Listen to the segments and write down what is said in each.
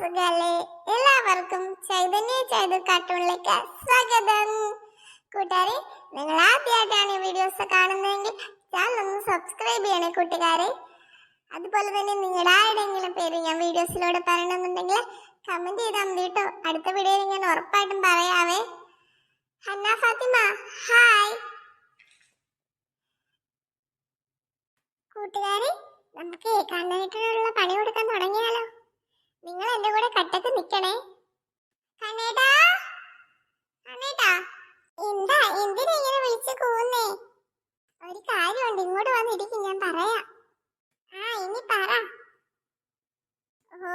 സുഖല്ലേ? എല്ലാവർക്കും ചൈതന്യ ചൈതു കാർട്ടൂണിലേക്ക് സ്വാഗതം. കൂട്ടുകാരെ നിങ്ങൾ ആദ്യമായിട്ടാണ് ഈ വീഡിയോസ് കാണുന്നതെങ്കിൽ ചാനൽ ഒന്ന് സബ്സ്ക്രൈബ് ചെയ്യണേ കൂട്ടുകാരെ. അതുപോലെ തന്നെ നിങ്ങളുടെ ആരുടെങ്കിലും പേര് ഞാൻ വീഡിയോസിലൂടെ പറയണമെന്നുണ്ടെങ്കിൽ കമന്റ് ചെയ്താൽ മതി കേട്ടോ. അടുത്ത വീഡിയോയിൽ ഞാൻ ഉറപ്പായിട്ടും പറയാവേ. ഹന്ന ഫാത്തിമ ഹായ് കൂട്ടുകാരെ നമുക്ക് കണ്ണനിട്ടിനുള്ള പണി കൊടുക്കാൻ തുടങ്ങിയാലോ? നിങ്ങൾ എന്റെ കൂടെ കട്ടക്ക് നിക്കണേ. കണ്ണേട്ടാ എന്താ? എന്തിനാ ഇങ്ങനെ വിളിച്ചു കൂന്നേ ഒരു കാര്യമുണ്ട്. ഇങ്ങോട്ട് വന്നിരിക്കും ഞാൻ പറയാ. ആ ഇനി പറ. ഓ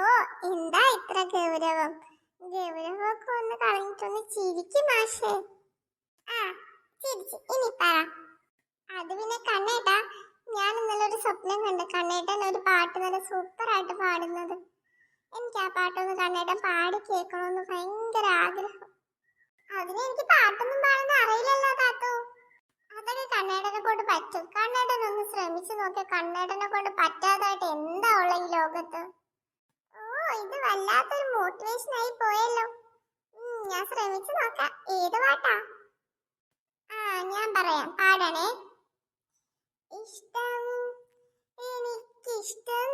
എന്താ ഇത്ര ഗൗരവം? ഗൗരവമൊക്കെ ഒന്ന് കളഞ്ഞിട്ടൊന്ന് ചിരിക്കും മാഷേ. ആ ചിരിച്ചു. ഇനി പറ. അത് പിന്നെ കണ്ണേട്ടാ ഞാൻ ഇന്നലെ ഒരു സ്വപ്നം കണ്ട്. കണ്ണേട്ടൻ ഒരു പാട്ട് നല്ല സൂപ്പറായിട്ട് പാടുന്നത്. എനിക്ക് ആ പാട്ടൊന്ന് കണ്ണേട്ടൻ പാടി കേൾക്കണമെന്ന് ഭയങ്കര ആഗ്രഹം. അതിന് എനിക്ക് പാട്ടൊന്നും പാടുന്ന അറിയില്ലല്ലോ താത്തു. അതൊക്കെ കണ്ണേടനെ കൊണ്ട് പറ്റും. കണ്ണേടൻ ഒന്ന് ശ്രമിച്ചു നോക്കിയ കണ്ണേടനെ കൊണ്ട് പറ്റാതായിട്ട് എന്താ ഉള്ള ഈ ലോകത്ത്? ഓ ഇത് വല്ലാത്തൊരു മോട്ടിവേഷൻ ആയി പോയല്ലോ. ഞാൻ ശ്രമിച്ചു നോക്കാം. ഏത് പാട്ടാ? ആ ഞാൻ പറയാം. പാടണേ. ഇഷ്ടം എനിക്കിഷ്ടം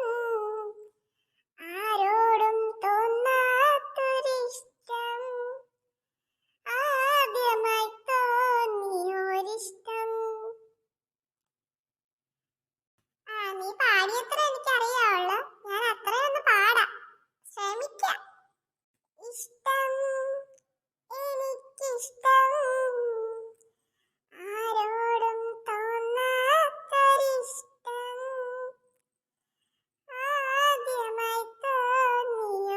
ആരോടും തോന്നാത്തൊരിഷ്ടം ആദ്യമായി തോന്നിയൊരിഷ്ടം ആ നീ പാടിയത്ര എനിക്കറിയാവുള്ളൂ ഞാൻ അത്രയൊന്ന് പാടാം ശ്രമിക്കാം ഇഷ്ടം എനിക്കിഷ്ടം ആരോടും തോന്നാത്തൊരിഷ്ടം. ആദ്യമായി തോന്നിയൊരിഷ്ടം.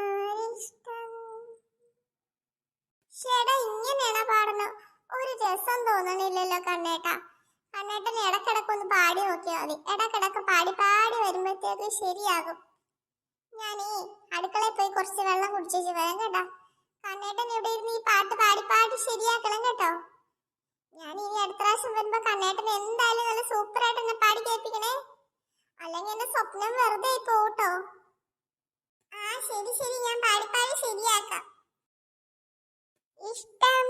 ചേട്ടാ ഇങ്ങനെയാണോ പാടുന്നത്? ഒരു രസം തോന്നണില്ലല്ലോ കണ്ണേട്ടാ. കണ്ണേട്ടൻ ഇടക്കിടക്ക് ഒന്ന് പാടി നോക്കിയാൽ മതി. ഇടക്കിടക്ക് പാടി പാടി വരുമ്പോഴത്തേക്ക് ശരിയാകും. ഞാനേ അടുക്കളയിൽ പോയി കുറച്ച് വെള്ളം കുടിച്ചേച്ച് വരാം കേട്ടോ കണ്ണേട്ടൻ ഇവിടെ ഇരുന്ന് ഈ പാട്ട് പാടി പാടി ശരിയാക്കണം കേട്ടോ. ഞാൻ ഇനി അടുത്ത പ്രാവശ്യം വരുമ്പോ കണ്ണേട്ടൻ എന്തായാലും നല്ല സൂപ്പർ ആയിട്ട് എന്നെ പാടി കേൾപ്പിക്കണേ. അല്ലെങ്കിൽ എന്റെ സ്വപ്നം വെറുതെ പോട്ടോ ആ ശരി ശരി ഞാൻ പാടി പാടി ശരിയാക്കാം. ഇഷ്ടം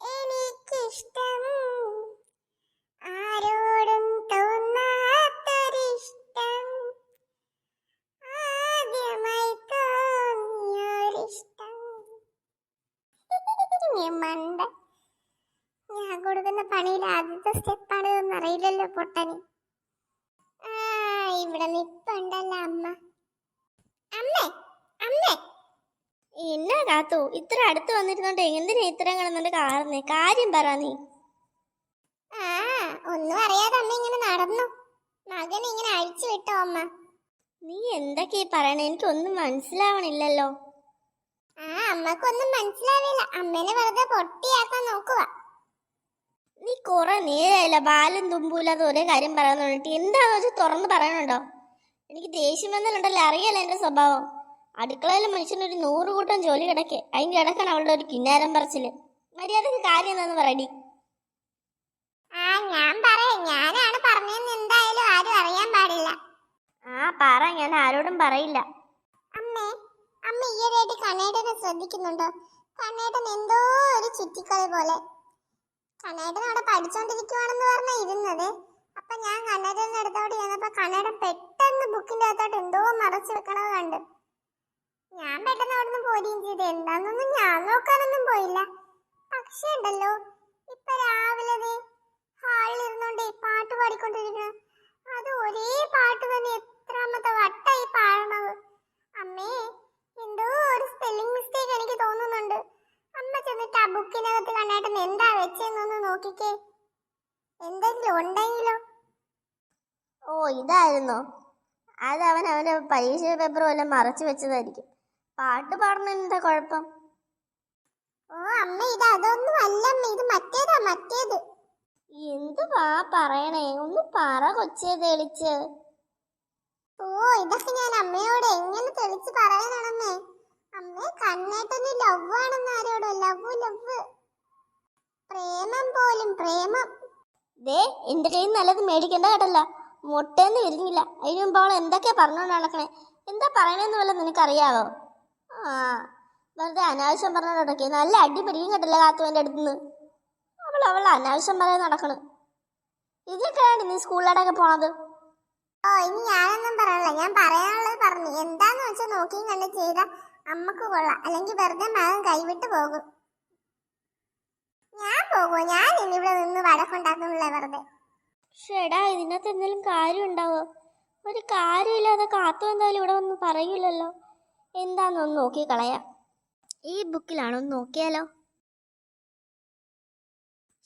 എനിക്കിഷ്ടം. ആരോടും കൊടുക്കുന്ന പണിയിൽ ആദ്യത്തെ സ്റ്റെപ്പാണ് ഇതൊന്നും അറിയില്ലല്ലോ പൊട്ടന്. ആ ഇവിടെ നിപ്പുണ്ടല്ലോ അമ്മ. അമ്മേ അമ്മേ. എന്നാ കാത്തു? ഇത്ര അടുത്ത് വന്നിരുന്നോണ്ട് എന്തിനാ ഇത്രയും കിടന്നിട്ട് കാറുന്നേ? കാര്യം പറ നീ. ആ ഒന്നും അറിയാതെ അമ്മ ഇങ്ങനെ നടന്നു. മകൻ ഇങ്ങനെ അഴിച്ചു വിട്ടോ അമ്മ. നീ എന്തൊക്കെയാ പറയണേ? എനിക്കൊന്നും മനസ്സിലാവണില്ലല്ലോ. ആ അമ്മക്കൊന്നും മനസ്സിലാവില്ല. അമ്മേനെ വെറുതെ പൊട്ടിയാക്കാൻ നോക്കുക നീ കുറെ നേരമായില്ല ബാലും തുമ്പൂല ഒരേ കാര്യം പറയുന്നുണ്ട് എന്താണെന്ന് വെച്ചാൽ തുറന്ന് പറയണുണ്ടോ? എനിക്ക് ദേഷ്യം വന്നാലുണ്ടല്ലോ അറിയാലോ എന്റെ സ്വഭാവം. അടുക്കളയിലെ മനുഷ്യനൊരു നൂറ് കൂട്ടം ജോലി കിടക്കെ. അതിന് ഇടക്കാണ് അവളുടെ ഒരു കിന്നാരം പറച്ചിൽ. മര്യാദയ്ക്ക് കാര്യം എന്താന്ന് പറയടി ആ ഞാൻ പറയാം. ഞാനാണ് പറഞ്ഞതെന്ന് എന്തായാലും ആരും അറിയാൻ പാടില്ല. ആ പറ. ഞാൻ ആരോടും പറയില്ല. അമ്മേ അമ്മ ഈയിടെയായിട്ട് കണ്ണേട്ടനെ ശ്രദ്ധിക്കുന്നുണ്ടോ? കണ്ണേട്ടൻ എന്തോ ഒരു ചുറ്റിക്കളി പോലെ. കണ്ണേട്ടൻ അവിടെ പഠിച്ചോണ്ടിരിക്കുവാണെന്ന് പറഞ്ഞ ഇരുന്നത്. അപ്പൊ ഞാൻ കണ്ണേട്ടന്റെ അടുത്തോട്ട് ചെന്നപ്പോ കണ്ണേട്ടൻ പെട്ടെന്ന് ബുക്കിന്റെ അകത്തോട്ട് എന്തോ മറച്ചു വെക്കണത് കണ്ട്. ഞാൻ പെട്ടെന്ന് അവിടെ നിന്ന് പോരുകയും ചെയ്തു. എന്താന്നൊന്നും ഞാൻ നോക്കാനൊന്നും പോയില്ല. പക്ഷേ ഉണ്ടല്ലോ ഇപ്പൊ രാവിലെ ഹാളിൽ ഇരുന്നോണ്ടേ പാട്ട് പാടിക്കൊണ്ടിരിക്കണം അത് ഒരേ പാട്ട് തന്നെ എത്രാമത്തെ വട്ടായി പാടണത് അമ്മേ എന്തോ ഒരു സ്പെല്ലിംഗ് മിസ്റ്റേക്ക് എനിക്ക് തോന്നുന്നുണ്ട് അമ്മ ചെന്നിട്ട് ആ ബുക്കിനകത്ത് കണ്ണേട്ടൻ വെച്ചെന്നൊന്ന് നോക്കിക്കേ. എന്തെങ്കിലും ഉണ്ടെങ്കിലോ? ഓ ഇതായിരുന്നോ. അത് അവൻ അവന്റെ പരീക്ഷ പേപ്പർ എല്ലാം മറച്ചു വെച്ചതായിരിക്കും. പാട്ട് പാടുന്നതിന് എന്താ കുഴപ്പം? ഓ അമ്മ ഇത് അതൊന്നും അല്ല അമ്മ ഇത് മറ്റേതാ മറ്റേത്. എന്തുവാ പറയണേ ഒന്ന് പറ കൊച്ചേ തെളിച്ച്. ഓ ഇതൊക്കെ ഞാൻ അമ്മയോട് എങ്ങനെ തെളിച്ച് പറയാനാണമ്മേ അമ്മേ കണ്ണേട്ടന് ലവ് ആണെന്ന് ആരോടോ? ലവ് ലവ് പ്രേമം പോലും പ്രേമം. ദേ എന്റെ കയ്യിൽ നല്ലത് മേടിക്കേണ്ട കേട്ടല്ല. മുട്ടേന്ന് വിരിഞ്ഞില്ല. അതിന് മുമ്പ് അവൾ എന്തൊക്കെയാ പറഞ്ഞോണ്ട് നടക്കണേ? എന്താ പറയണെന്ന് വല്ല നിനക്കറിയാവോ? ആ വെറുതെ അനാവശ്യം പറഞ്ഞ നടക്കി. നല്ല അടി പിടിക്കും കേട്ടില്ല കാത്തുവിന്റെ അടുത്തുനിന്ന് അവൾ അവൾ അനാവശ്യം പറയാൻ നടക്കണ്. ഇതിലൊക്കെയാണ് നീ സ്കൂളിലോട്ടൊക്കെ പോണത്? ഓ ഇനി ഞാനൊന്നും പറയാനില്ല ഞാൻ പറയാനുള്ളത് പറഞ്ഞു. എന്താന്ന് വെച്ചാൽ നോക്കിയും കണ്ട് ചെയ്ത അമ്മയ്ക്ക് കൊള്ളാം. അല്ലെങ്കിൽ വെറുതെ മകൻ കൈവിട്ട് പോകും. പോകുമോ ഞാൻ ഇനി ഇവിടെ നിന്ന് വഴക്കുണ്ടാക്കുന്നില്ല വെറുതെ. ഷെടാ ഇതിനകത്ത് എന്തെങ്കിലും കാര്യം ഉണ്ടാവോ? ഒരു കാര്യമില്ലാതെ കാത്തു എന്തായാലും ഇവിടെ ഒന്നും പറയില്ലല്ലോ എന്താണെന്നൊന്ന് നോക്കി കളയാ. ഈ ബുക്കിലാണോ ഒന്ന് നോക്കിയാലോ?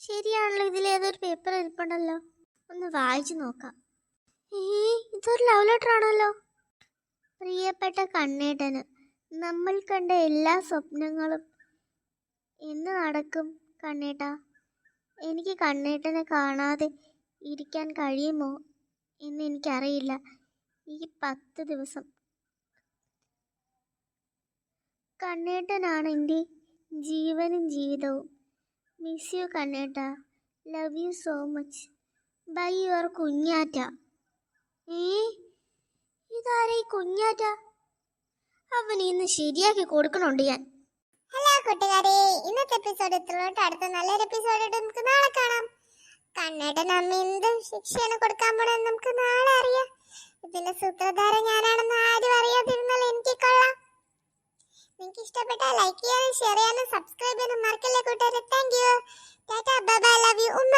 ശരിയാണല്ലോ ഇതിലേതൊരു പേപ്പർ ഇരിപ്പുണ്ടല്ലോ. ഒന്ന് വായിച്ചു നോക്കാം. ഈ ഇതൊരു ലവ് ലെറ്റർ ആണല്ലോ. പ്രിയപ്പെട്ട കണ്ണേട്ടന് നമ്മൾ കണ്ട എല്ലാ സ്വപ്നങ്ങളും എന്ന് നടക്കും. കണ്ണേട്ടാ. എനിക്ക് കണ്ണേട്ടനെ കാണാതെ ഇരിക്കാൻ കഴിയുമോ എന്ന് എനിക്കറിയില്ല. ഈ പത്ത് ദിവസം. കണ്ണേട്ടനാണ് എന്റെ ജീവനും ജീവിതവും. Miss you കണ്ണേട്ട. Love you so much by your Kunjatta. ഏ? ഇതാരെ കുഞ്ഞാറ്റ? അവൻ ഇന്ന് ശരിയാക്കി കൊടുക്കണുണ്ട് ഞാൻ. കൂട്ടുകാരെ ഇന്നത്തെ എപ്പിസോഡ് ഇത്രയോട്ട് അടുത്ത നല്ലൊരു എപ്പിസോഡായിട്ട് നമുക്ക് നാളെ കാണാം. കണ്ണേട്ടൻ അമ്മ എന്ത് ശിക്ഷയാണ് കൊടുക്കാൻ പോണെന്ന് നമുക്ക് നാളെ അറിയാം. ഇതിന്റെ സൂത്രധാരം ഞാനാണെന്ന് ആരും അറിയാതിരുന്നാൽ എനിക്ക് കൊള്ളാം. നിങ്ങൾക്ക് ഇഷ്ടപ്പെട്ട ലൈക്ക് ചെയ്യാനും ഷെയർ ചെയ്യാനും സബ്സ്ക്രൈബ് ചെയ്യാനും മറക്കല്ലേ കൂട്ടുകാരെ? Thank you tata bye love you ഉമ്മ.